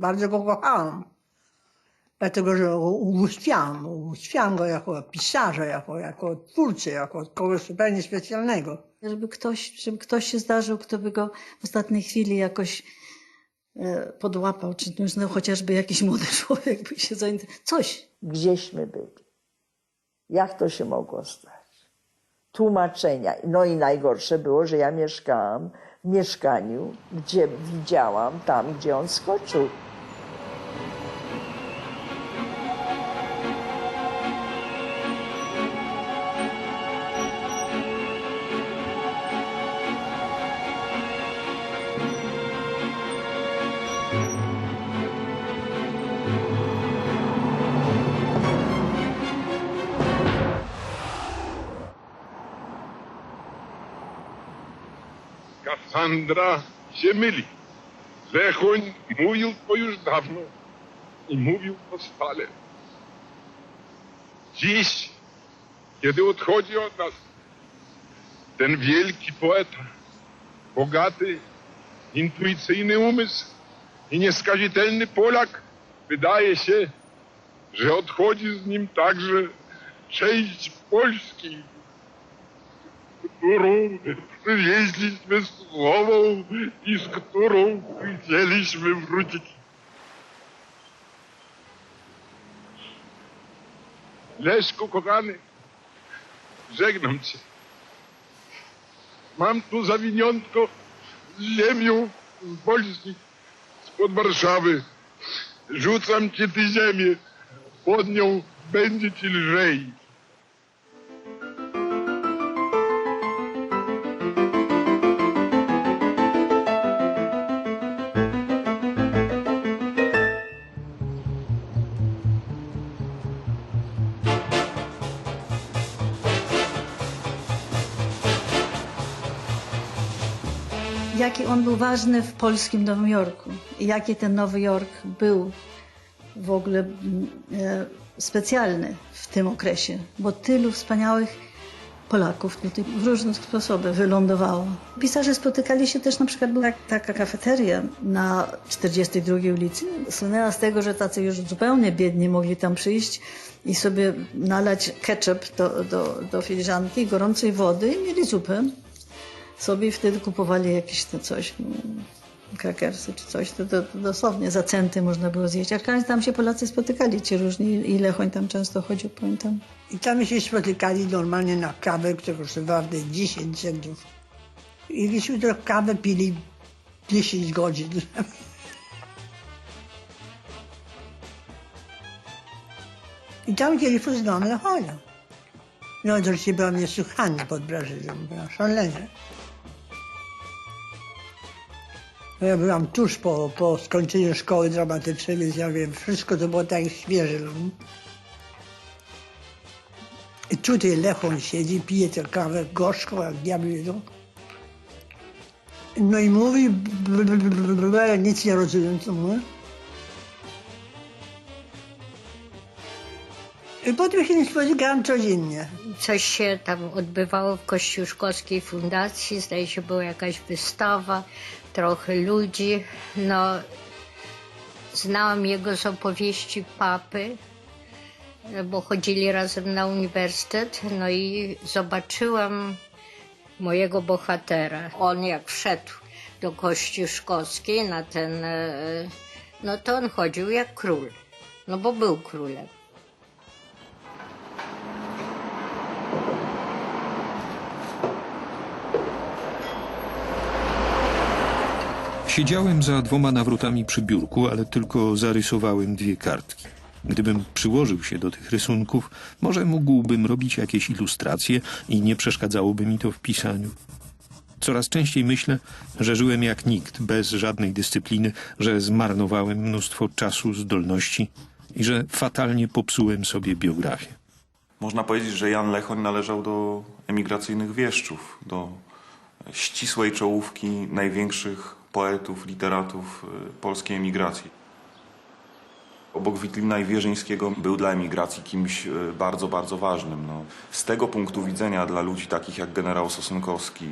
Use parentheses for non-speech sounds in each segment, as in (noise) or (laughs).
Bardzo go kochałam. Dlatego, że go ubóstwiałam. Ubóstwiałam go jako pisarza, jako, jako twórcę, jako kogoś zupełnie specjalnego. Żeby ktoś, żeby ktoś się zdarzył, kto by go w ostatniej chwili jakoś e, podłapał, czy no, chociażby jakiś młody (laughs) człowiek by się zainteresował. Coś. Gdzieśmy byli. Jak to się mogło stać? Tłumaczenia. No i najgorsze było, że ja mieszkałam w mieszkaniu, gdzie widziałam tam, gdzie on skoczył. Kassandra się myli. Lechoń mówił to już dawno i mówił to stale. Dziś, kiedy odchodzi od nas ten wielki poeta, bogaty, intuicyjny umysł i nieskazitelny Polak, wydaje się, że odchodzi z nim także część Polski którą przywieźliśmy z głową i z którą chcieliśmy wrócić. Leszku, kochany, żegnam cię. Mam tu zawiniątko z ziemią z Polski, spod Warszawy. Rzucam ci tę ziemię, pod nią będzie ci lżej. Był ważny w polskim Nowym Jorku. Jaki ten Nowy Jork był w ogóle mm, e, specjalny w tym okresie. Bo tylu wspaniałych Polaków tutaj w różnych sposobach wylądowało. Pisarze spotykali się też, na przykład była taka kafeteria na 42 ulicy. Słynęła z tego, że tacy już zupełnie biedni mogli tam przyjść i sobie nalać ketchup do, do, do filiżanki, gorącej wody i mieli zupę sobie wtedy kupowali jakieś to coś, mm, krakersy czy coś, to, to, to dosłownie za centy można było zjeść. A tam się Polacy spotykali, ci różni i Lechoń tam często chodził, pamiętam. I tam się spotykali normalnie na kawę, która kosztowała wtedy 10 centów. I myśmy tę kawę pili 10 godzin. I tam kiedy poznałam Lechonia. No oczywiście byłam niesłychanie pod Brazylią, byłam szalenie. No ja byłam tuż po, po skończeniu szkoły dramatycznej, więc ja wiem, wszystko to było tak świeże. I tutaj Lechoń siedzi, pije tę kawę gorzką, jak diabli no. No i mówi, bl- nic nie rozumiem, co mówi. I potem się nie spotykałam codziennie. Coś się tam odbywało w Kościuszkowskiej Fundacji, zdaje się była jakaś wystawa, trochę ludzi. No, znałam jego z opowieści papy, bo chodzili razem na uniwersytet, no i zobaczyłam mojego bohatera. On jak wszedł do Kościuszkowskiej na ten, e, no to on chodził jak król, no bo był królem. Siedziałem za dwoma nawrotami przy biurku, ale tylko zarysowałem dwie kartki. Gdybym przyłożył się do tych rysunków, może mógłbym robić jakieś ilustracje i nie przeszkadzałoby mi to w pisaniu. Coraz częściej myślę, że żyłem jak nikt, bez żadnej dyscypliny, że zmarnowałem mnóstwo czasu, zdolności i że fatalnie popsułem sobie biografię. Można powiedzieć, że Jan Lechoń należał do emigracyjnych wieszczów, do ścisłej czołówki największych poetów, literatów y, polskiej emigracji. Obok Witlina i Wierzyńskiego był dla emigracji kimś y, bardzo, bardzo ważnym. No, z tego punktu widzenia dla ludzi takich jak generał Sosunkowski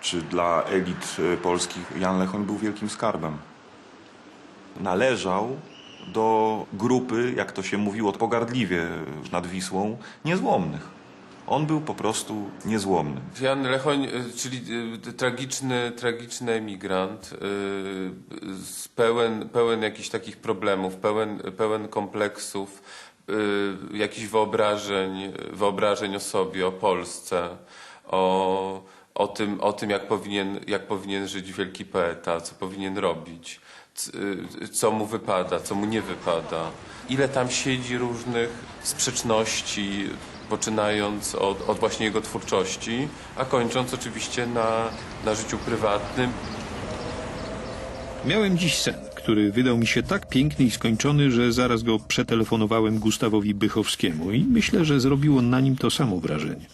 czy dla elit y, polskich Jan Lechoń był wielkim skarbem. należał do grupy, jak to się mówiło pogardliwie nad Wisłą, niezłomnych. On był po prostu niezłomny. Jan Lechoń, y, czyli y, tragiczny, tragiczny emigrant, z pełen, pełen jakichś takich problemów, pełen, pełen kompleksów, jakichś wyobrażeń, wyobrażeń o sobie, o Polsce, o, o, tym, o tym jak, powinien, jak powinien żyć wielki poeta, co powinien robić, co mu wypada, co mu nie wypada. Ile tam siedzi różnych sprzeczności, poczynając od, od właśnie jego twórczości, a kończąc oczywiście na, na życiu prywatnym. Miałem dziś sen, który wydał mi się tak piękny i skończony, że zaraz go przetelefonowałem Gustawowi Bychowskiemu i myślę, że zrobiło na nim to samo wrażenie.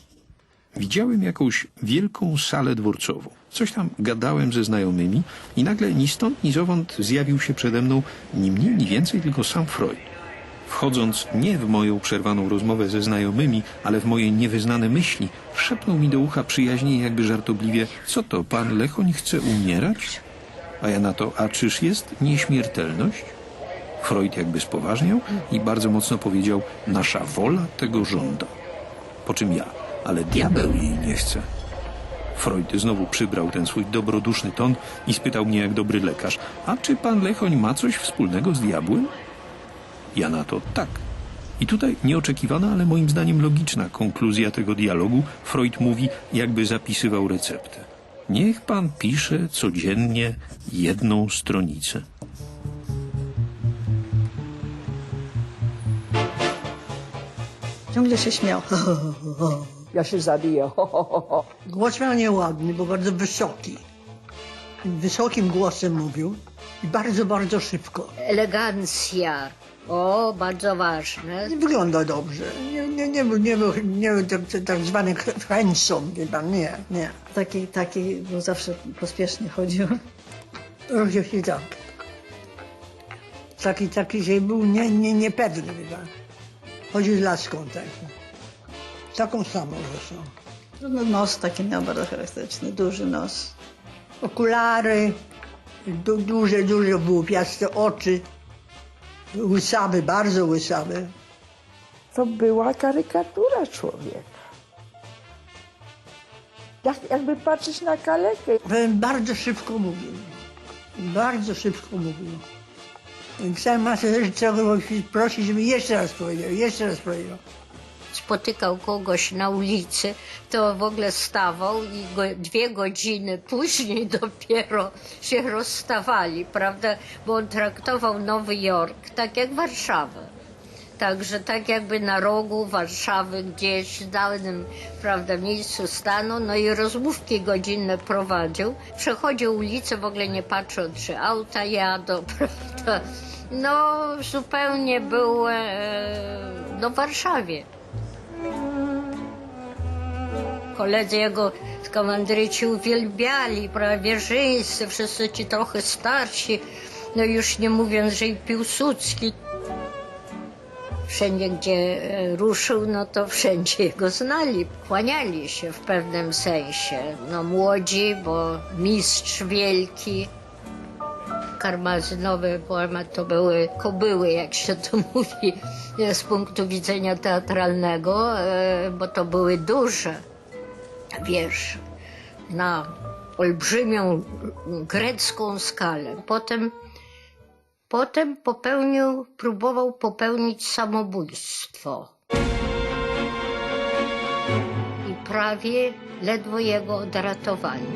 Widziałem jakąś wielką salę dworcową. Coś tam gadałem ze znajomymi i nagle ni stąd, ni zowąd zjawił się przede mną ni mniej, ni więcej, tylko sam Freud. Wchodząc nie w moją przerwaną rozmowę ze znajomymi, ale w moje niewyznane myśli, szepnął mi do ucha przyjaźnie jakby żartobliwie, co to, pan Lechoń chce umierać? A ja na to, a czyż jest nieśmiertelność? Freud jakby spoważniał i bardzo mocno powiedział, nasza wola tego żąda. Po czym ja, ale diabeł jej nie chce. Freud znowu przybrał ten swój dobroduszny ton i spytał mnie jak dobry lekarz, a czy pan Lechoń ma coś wspólnego z diabłem? Ja na to tak. I tutaj nieoczekiwana, ale moim zdaniem logiczna konkluzja tego dialogu. Freud mówi, jakby zapisywał receptę. Niech pan pisze codziennie jedną stronicę. Ciągle się śmiał. (laughs) Ja się zabiję. Ho, ho, ho, ho. Głos miał nieładny, bo bardzo wysoki. Wysokim głosem mówił i bardzo, bardzo szybko. Elegancja. O, bardzo ważne. Wygląda dobrze. Nie, nie, nie, był- nie, był, nie był tak, tak zwany handsome, wie pan, nie, nie. Taki, taki, bo zawsze pospiesznie chodził. Się tak. Taki, taki, że był nie, nie, niepewny, wie pan. Chodził z laską taką. Taką samą zresztą. No, nos taki miał bardzo charakterystyczny, duży nos. Okulary, du, duże, duże wyłupiaste oczy. Łysawy, bardzo łysawy. To była karykatura człowieka. Jak, jakby patrzeć na kalekę. Bardzo szybko mówił. Bardzo szybko mówił. Chciałem masę rzeczy, czego prosić, żeby jeszcze raz powiedział, jeszcze raz powiedział. Spotykał kogoś na ulicy, to w ogóle stawał i go, dwie godziny później (laughs) dopiero się rozstawali, prawda? Bo on traktował Nowy Jork tak jak Warszawę. Także tak jakby na rogu Warszawy gdzieś w danym prawda, miejscu stanu, no i rozmówki godzinne prowadził. Przechodził ulicę, w ogóle nie patrząc, czy auta jadą, (laughs) prawda? No zupełnie był e, no, w Warszawie. Koledzy jego komandryci uwielbiali, prawie Wierzyńscy, wszyscy ci trochę starsi, no już nie mówiąc, że i Piłsudski. Wszędzie, gdzie e, ruszył, no to wszędzie jego znali, kłaniali się w pewnym sensie. No młodzi, bo mistrz wielki, karmazynowe poemat to były kobyły, jak się to (laughs) mówi, e, z punktu widzenia teatralnego, e, bo to były duże wiersze na olbrzymią grecką skalę. Potem, potem popełnił, próbował popełnić samobójstwo. I prawie ledwo jego odratowali.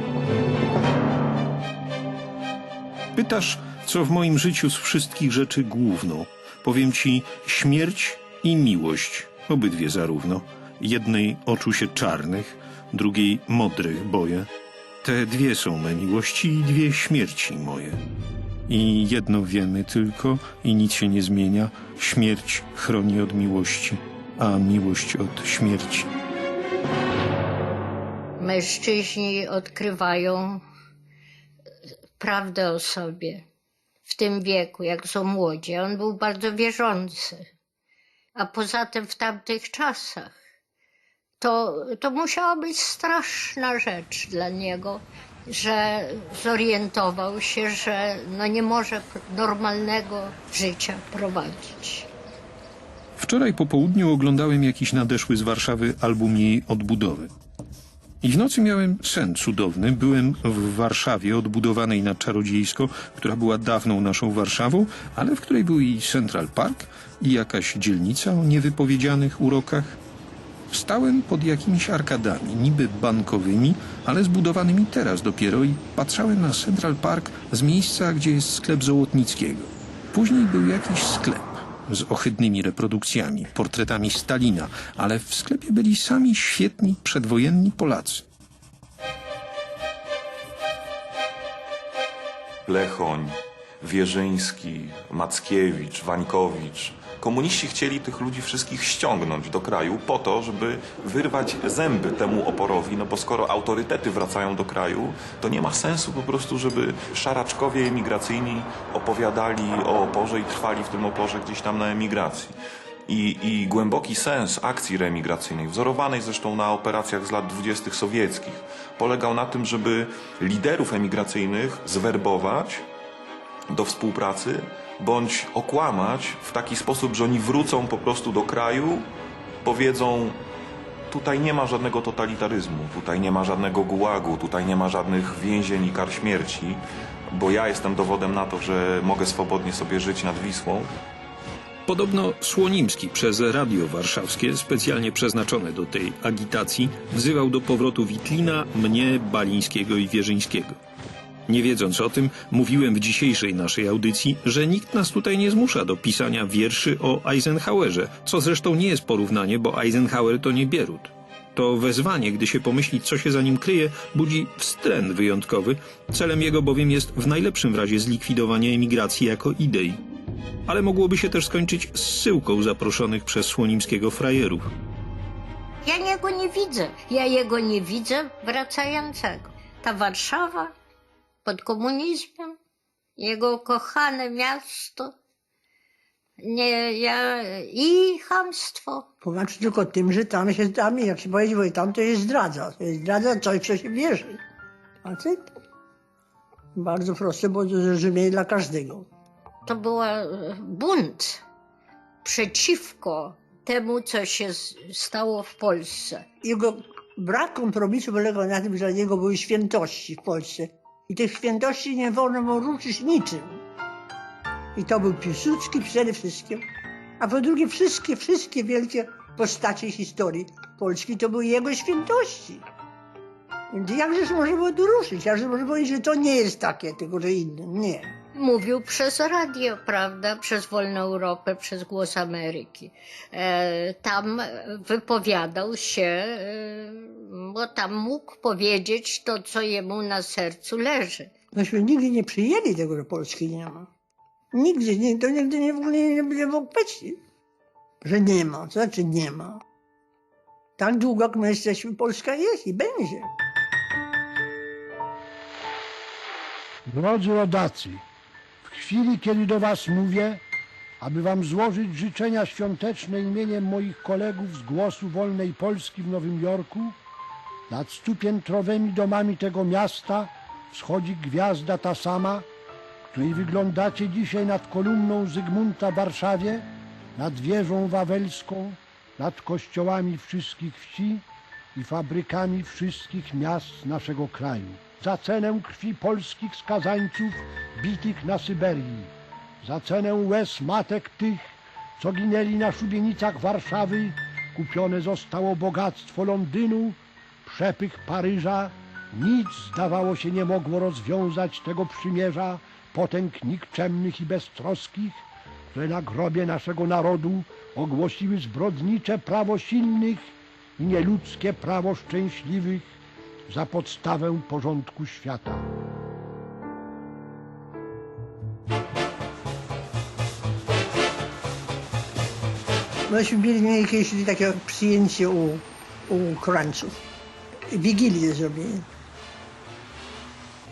Pytasz, co w moim życiu z wszystkich rzeczy główną. Powiem ci śmierć i miłość, obydwie zarówno. Jednej oczu się czarnych, drugiej modrych boję. Te dwie są me miłości i dwie śmierci moje. I jedno wiemy tylko i nic się nie zmienia. Śmierć chroni od miłości, a miłość od śmierci. Mężczyźni odkrywają prawdę o sobie w tym wieku, jak są młodzi. On był bardzo wierzący. A poza tym w tamtych czasach to, to musiała być straszna rzecz dla niego, że zorientował się, że no nie może normalnego życia prowadzić. Wczoraj po południu oglądałem jakiś nadeszły z Warszawy album jej odbudowy. I w nocy miałem sen cudowny. Byłem w Warszawie odbudowanej na czarodziejsko, która była dawną naszą Warszawą, ale w której był i Central Park i jakaś dzielnica o niewypowiedzianych urokach. Stałem pod jakimiś arkadami, niby bankowymi, ale zbudowanymi teraz dopiero i patrzałem na Central Park z miejsca, gdzie jest sklep Zołotnickiego. Później był jakiś sklep z ohydnymi reprodukcjami, portretami Stalina, ale w sklepie byli sami świetni przedwojenni Polacy. Lechoń, Wierzyński, Mackiewicz, Wańkowicz. Komuniści chcieli tych ludzi wszystkich ściągnąć do kraju po to, żeby wyrwać zęby temu oporowi, no bo skoro autorytety wracają do kraju, to nie ma sensu po prostu, żeby szaraczkowie emigracyjni opowiadali o oporze i trwali w tym oporze gdzieś tam na emigracji. I, I głęboki sens akcji reemigracyjnej, wzorowanej zresztą na operacjach z lat dwudziestych sowieckich, polegał na tym, żeby liderów emigracyjnych zwerbować do współpracy, bądź okłamać w taki sposób, że oni wrócą po prostu do kraju, powiedzą tutaj nie ma żadnego totalitaryzmu, tutaj nie ma żadnego gułagu, tutaj nie ma żadnych więzień i kar śmierci, bo ja jestem dowodem na to, że mogę swobodnie sobie żyć nad Wisłą. Podobno Słonimski przez radio warszawskie, specjalnie przeznaczone do tej agitacji, wzywał do powrotu Witlina, mnie, Balińskiego i Wierzyńskiego. Nie wiedząc o tym, mówiłem w dzisiejszej naszej audycji, że nikt nas tutaj nie zmusza do pisania wierszy o Eisenhowerze, co zresztą nie jest porównanie, bo Eisenhower to nie Bierut. To wezwanie, gdy się pomyśli, co się za nim kryje, budzi wstręt wyjątkowy. Celem jego bowiem jest w najlepszym razie zlikwidowanie emigracji jako idei. Ale mogłoby się też skończyć zsyłką zaproszonych przez Słonimskiego frajerów. Ja jego nie widzę. Ja jego nie widzę wracającego. Ta Warszawa pod komunizmem, jego kochane miasto, nie, ja, i chamstwo. Poznaczy tylko tym, że tam się, tam, jak się powiedział, tam to jest zdradza. To jest zdradza coś, co się wierzy. A ty? Bardzo proste, bo zrozumienie dla każdego. To był bunt przeciwko temu, co się stało w Polsce. Jego brak kompromisu polegał na tym, że dla niego były świętości w Polsce. I tych świętości nie wolno było ruszyć niczym. I to był Piłsudski przede wszystkim. A po drugie, wszystkie, wszystkie wielkie postacie historii Polski to były jego świętości. Więc jakżeż można było tu ruszyć? Jakżeż można powiedzieć, że to nie jest takie, tylko że inne? Nie. Mówił przez radio, prawda, przez Wolną Europę, przez Głos Ameryki. E, tam wypowiadał się, e, bo tam mógł powiedzieć to, co jemu na sercu leży. Myśmy nigdy nie przyjęli tego, że Polski nie ma. Nigdy, nie, to nigdy nie, w ogóle nie, być, że nie ma. To znaczy nie ma. Tak długo, jak my jesteśmy, Polska jest i będzie. Drodzy rodacy, chwili, kiedy do Was mówię, aby Wam złożyć życzenia świąteczne imieniem moich kolegów z Głosu Wolnej Polski w Nowym Jorku, nad stupiętrowymi domami tego miasta wschodzi gwiazda ta sama, której wyglądacie dzisiaj nad kolumną Zygmunta w Warszawie, nad wieżą wawelską, nad kościołami wszystkich wsi i fabrykami wszystkich miast naszego kraju. Za cenę krwi polskich skazańców bitych na Syberii, za cenę łez matek tych, co ginęli na szubienicach Warszawy, kupione zostało bogactwo Londynu, przepych Paryża, nic zdawało się nie mogło rozwiązać tego przymierza potęg nikczemnych i beztroskich, które na grobie naszego narodu ogłosiły zbrodnicze prawo silnych i nieludzkie prawo szczęśliwych za podstawę porządku świata. Myśmy mieli, kiedyś takie przyjęcie u, u Korańców. Wigilię zrobili.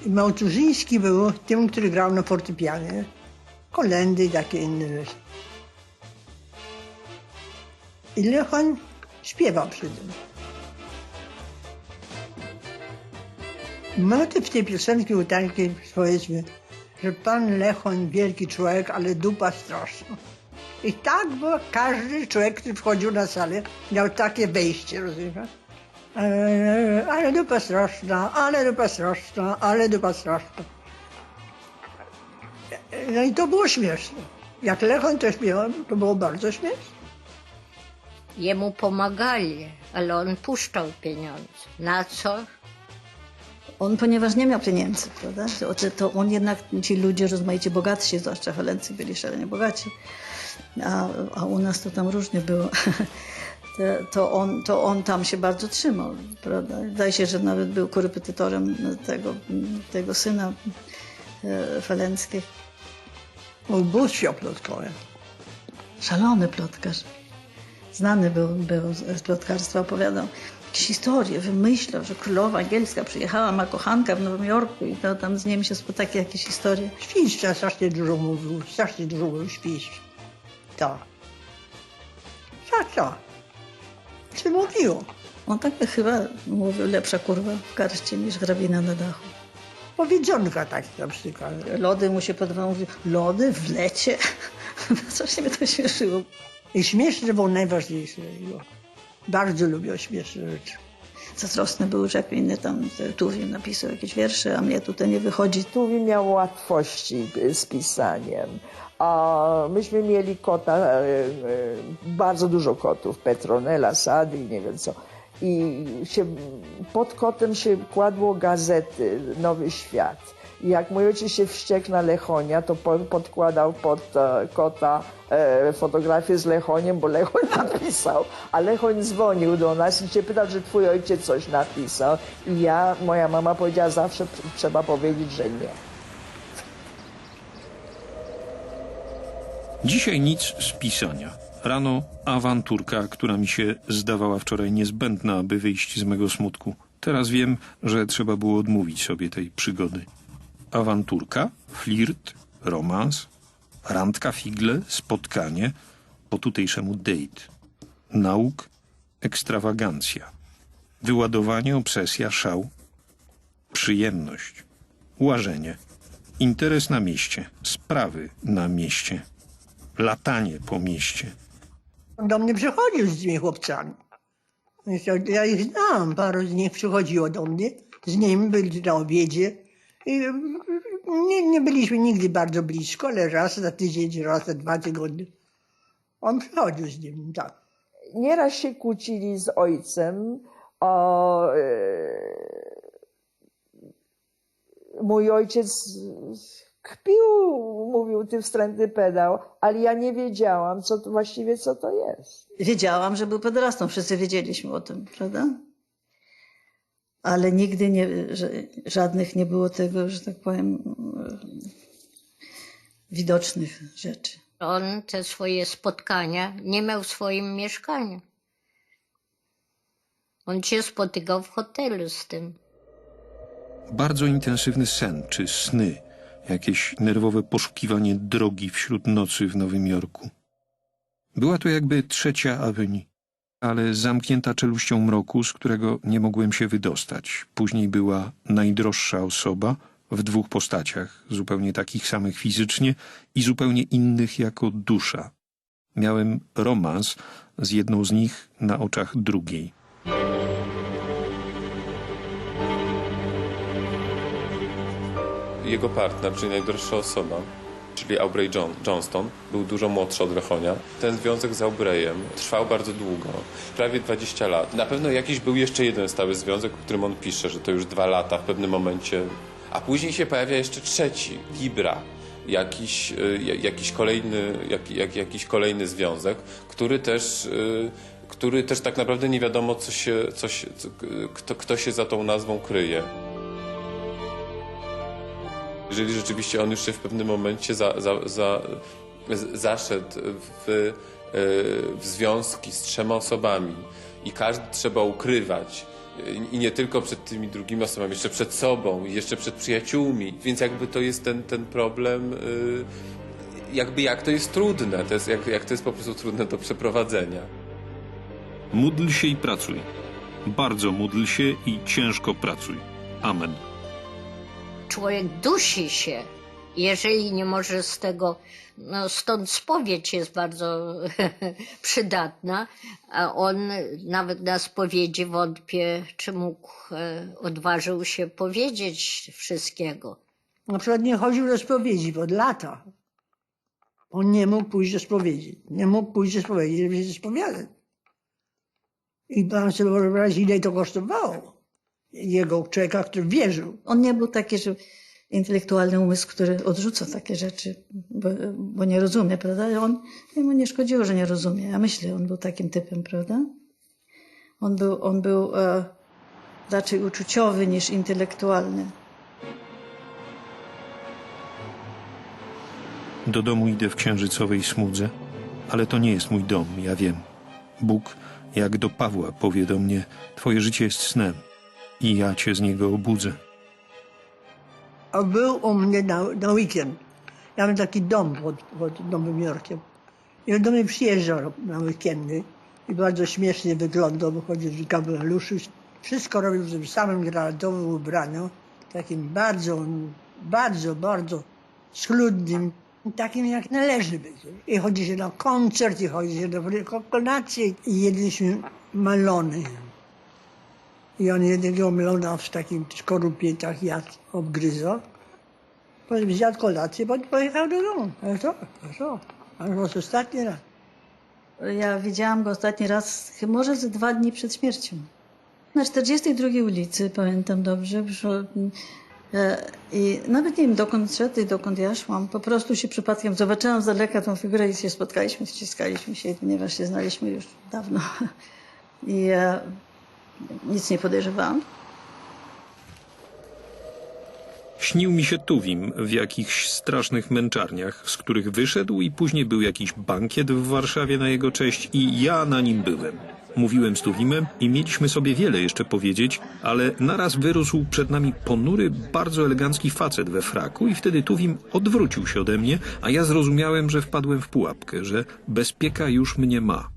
I Małturzyński był tym, który grał na fortepianie. Kolendy i takie inne rzeczy. I Lechoń śpiewał przy tym. Motyw tej piosenki był taki, powiedzmy, że pan Lechoń wielki człowiek, ale dupa straszna. I tak było, każdy człowiek, który wchodził na salę, miał takie wejście, rozumiesz? E, ale dupa straszna, ale dupa straszna, ale dupa straszna. No i to było śmieszne. Jak Lechoń to śpiewał, to było bardzo śmieszne. Jemu pomagali, ale on puszczał pieniądze. Na co? On, ponieważ nie miał pieniędzy, prawda? To, on jednak, ci ludzie rozmaicie bogatsi, zwłaszcza Helency byli szalenie bogaci, a, a u nas to tam różnie było. (laughs) To, on, to on tam się bardzo trzymał, prawda? Zdaje się, że nawet był korepetytorem tego, tego syna e, Felenckich. Ubóstwo plotkowe. Szalony plotkarz. Znany był, był z z plotkarstwa, opowiadał jakieś historie, wymyślał, że królowa angielska przyjechała, ma kochanka w Nowym Jorku i to tam z nim się spotkał, takie jakieś historie. Świństwa strasznie dużo mówił, strasznie dużo mówił świństw. Tak. Tak, tak. Co mówiło? On tak chyba mówił, lepsza kurwa w karście niż hrabina na dachu. Powiedzonka tak na przykład. Lody mu się podobały, mówił, lody w lecie? (laughs) Coś mnie to śmieszyło. I śmieszne było najważniejsze. Bardzo lubił śmieszne rzeczy. Zazdrosny był, że inny tam Tuwim napisał jakieś wiersze, a mnie tutaj nie wychodzi. Tuwi miał łatwości z pisaniem. A myśmy mieli kota, e, e, bardzo dużo kotów, Petronela, Sady i nie wiem co. I się, pod kotem się kładło gazety Nowy Świat. I jak mój ojciec się wściekł na Lechonia, to po, podkładał pod e, kota e, fotografię z Lechoniem, bo Lechoń (laughs) napisał. A Lechoń dzwonił do nas i się pytał, czy twój ojciec coś napisał. I ja, moja mama powiedziała, zawsze trzeba powiedzieć, że nie. Dzisiaj nic z pisania. Rano awanturka, która mi się zdawała wczoraj niezbędna, aby wyjść z mego smutku. Teraz wiem, że trzeba było odmówić sobie tej przygody. Awanturka, flirt, romans, randka figle, spotkanie, po tutejszemu date. Nauk, ekstrawagancja. Wyładowanie, obsesja, szał. Przyjemność. Łażenie. Interes na mieście. Sprawy na mieście. Latanie po mieście. Do mnie przychodził z tymi chłopcami. Ja ich znam, paru z nich przychodziło do mnie. Z nim byli na obiedzie. Nie, nie byliśmy nigdy bardzo blisko, ale raz na tydzień, raz na dwa tygodnie. On przychodził z nim, tak. nieraz się kłócili z ojcem o. E, mój ojciec kpił, mówił, ty wstrętny pedał, ale ja nie wiedziałam, co to właściwie co to jest. Wiedziałam, że był pederastą, wszyscy wiedzieliśmy o tym, prawda? Ale nigdy nie, żadnych nie było tego, że tak powiem, widocznych rzeczy. On te swoje spotkania nie miał w swoim mieszkaniu. On się spotykał w hotelu z tym. Bardzo intensywny sen czy sny, jakieś nerwowe poszukiwanie drogi wśród nocy w Nowym Jorku. Była to jakby trzecia awenue, ale zamknięta czeluścią mroku, z którego nie mogłem się wydostać. Później była najdroższa osoba w dwóch postaciach, zupełnie takich samych fizycznie i zupełnie innych jako dusza. Miałem romans z jedną z nich na oczach drugiej. Jego partner, czyli najdroższa osoba, czyli Aubrey John, Johnston, był dużo młodszy od Lechonia. Ten związek z Aubreyem trwał bardzo długo, prawie 20 lat. Na pewno jakiś był jeszcze jeden stały związek, o którym on pisze, że to już dwa lata w pewnym momencie. A później się pojawia jeszcze trzeci, Libra. Jakiś, y, ja- jakiś, kolejny, jak, jak, jakiś kolejny związek, który też, y, który też tak naprawdę nie wiadomo, co się, co się, co, kto, kto się za tą nazwą kryje. Jeżeli rzeczywiście on już się w pewnym momencie za, za, za, zaszedł w, e, w związki z trzema osobami i każdy trzeba ukrywać i nie tylko przed tymi drugimi osobami, jeszcze przed sobą jeszcze przed przyjaciółmi, więc jakby to jest ten, ten problem, y, jakby jak to jest trudne, to jest, jak, jak to jest po prostu trudne do przeprowadzenia. Módl się i pracuj. Bardzo módl się i ciężko pracuj. Amen. Człowiek dusi się, jeżeli nie może z tego, no stąd spowiedź jest bardzo (laughs) przydatna, a on nawet na spowiedzi wątpię, czy mógł, e, odważył się powiedzieć wszystkiego. Na przykład nie chodził do spowiedzi od lata. On nie mógł pójść do spowiedzi. Nie mógł pójść do spowiedzi, żeby się spowiadać. I pan sobie wyobrazić, ile to kosztowało. Jego człowieka, który wierzył. On nie był taki, że intelektualny umysł, który odrzuca takie rzeczy, bo, bo nie rozumie, prawda? On, jemu nie szkodziło, że nie rozumie. Ja myślę, on był takim typem, prawda? On był, on był e, raczej uczuciowy niż intelektualny. Do domu idę w księżycowej smudze, ale to nie jest mój dom, ja wiem. Bóg, jak do Pawła, powie do mnie: Twoje życie jest snem i ja cię z niego obudzę. A był u mnie na, na weekend. Ja mam taki dom pod, pod Nowym Jorkiem. I on do mnie przyjeżdżał na weekendy. I bardzo śmiesznie wyglądał, bo chodził w kapeluszu. Wszystko robił w tym samym granatowym ubraniu. Takim bardzo, bardzo, bardzo schludnym. Takim jak należy być. I chodzi się na koncert, i chodzi się na kolację. I jedliśmy malony. I on jednego melona w takim skorupie tak jadł, obgryzał. Potem kolację, potem pojechał do domu. Ale to, to, to. A to ostatni raz. Ja widziałam go ostatni raz może ze dwa dni przed śmiercią. Na 42 ulicy, pamiętam dobrze. Przyszło, e, I nawet nie wiem dokąd szedł i dokąd ja szłam. Po prostu się przypadkiem zobaczyłam z daleka tą figurę i się spotkaliśmy, ściskaliśmy się, ponieważ się znaliśmy już dawno. (laughs) I e, nic nie podejrzewałam. Śnił mi się Tuwim w jakichś strasznych męczarniach, z których wyszedł i później był jakiś bankiet w Warszawie na jego cześć i ja na nim byłem. Mówiłem z Tuwimem i mieliśmy sobie wiele jeszcze powiedzieć, ale naraz wyrósł przed nami ponury, bardzo elegancki facet we fraku i wtedy Tuwim odwrócił się ode mnie, a ja zrozumiałem, że wpadłem w pułapkę, że bezpieka już mnie ma.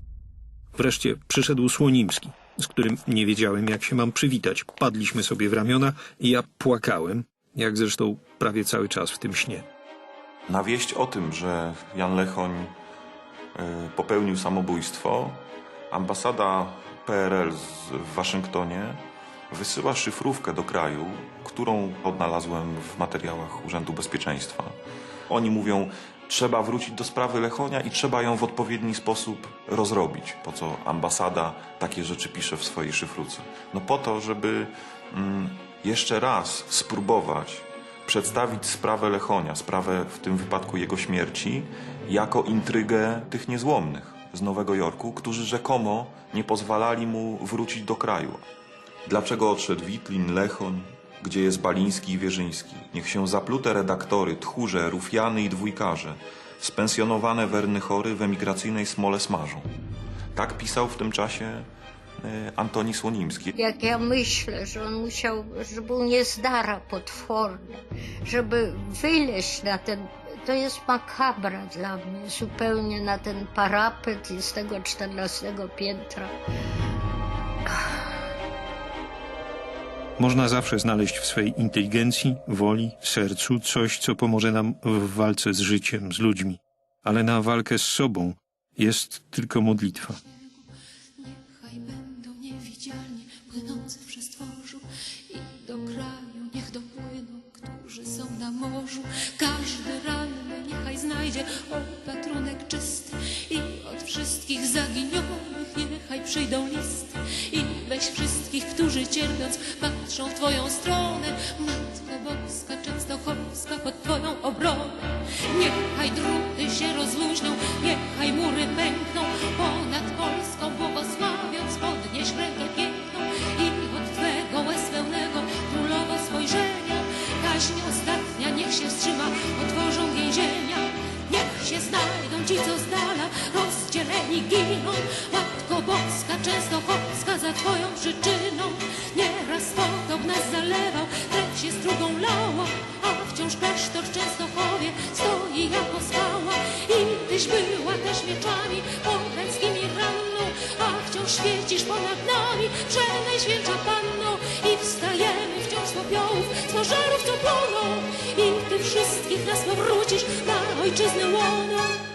Wreszcie przyszedł Słonimski, z którym nie wiedziałem, jak się mam przywitać. Padliśmy sobie w ramiona i ja płakałem, jak zresztą prawie cały czas w tym śnie. Na wieść o tym, że Jan Lechoń y, popełnił samobójstwo, ambasada PRL w Waszyngtonie wysyła szyfrówkę do kraju, którą odnalazłem w materiałach Urzędu Bezpieczeństwa. Oni mówią, trzeba wrócić do sprawy Lechonia i trzeba ją w odpowiedni sposób rozrobić. Po co ambasada takie rzeczy pisze w swojej szyfrówce? No po to, żeby mm, jeszcze raz spróbować przedstawić sprawę Lechonia, sprawę w tym wypadku jego śmierci, jako intrygę tych niezłomnych z Nowego Jorku, którzy rzekomo nie pozwalali mu wrócić do kraju. Dlaczego odszedł Witlin, Lechoń, gdzie jest Baliński i Wierzyński? Niech się zaplute redaktory, tchórze, rufiany i dwójkarze, spensjonowane wernychory w emigracyjnej smole smażą. Tak pisał w tym czasie e, Antoni Słonimski. Jak ja myślę, że on musiał, że był niezdara potworny, żeby wyleźć na ten, to jest makabra dla mnie, zupełnie na ten parapet z tego czternastego piętra. Można zawsze znaleźć w swej inteligencji, woli, sercu coś, co pomoże nam w walce z życiem, z ludźmi. Ale na walkę z sobą jest tylko modlitwa. Niechaj będą niewidzialni, płynący w przestworzu i do kraju niech dopłyną, którzy są na morzu. Każdy ranny niechaj znajdzie opatrunek czysty i od wszystkich zaginionych niechaj przyjdą listy weź wszystkich, którzy cierpiąc patrzą w Twoją stronę. Matko Boska, Częstochowska pod Twoją obronę. Niechaj druty się rozluźnią, niechaj mury pękną, ponad Polską błogosławiąc podnieś rękę piękną i od Twego łez pełnego królowo spojrzenia kaźń ostatnia niech się wstrzyma, otworzą więzienia. Niech się znajdą ci, co z dala rozdzieleni giną. Matko Boska, Częstochowska za Twoją przyczyną. Nieraz potok nas zalewał, krew się strugą lała, a wciąż klasztor w Częstochowie stoi jako skała. I Tyś była też mieczami pogańskimi ranną, a wciąż świecisz ponad nami, przenajświętsza Panno. I wstajemy wciąż z popiołów, z pożarów, co płoną i ty wszystkich nas powrócisz na ojczyznę łono.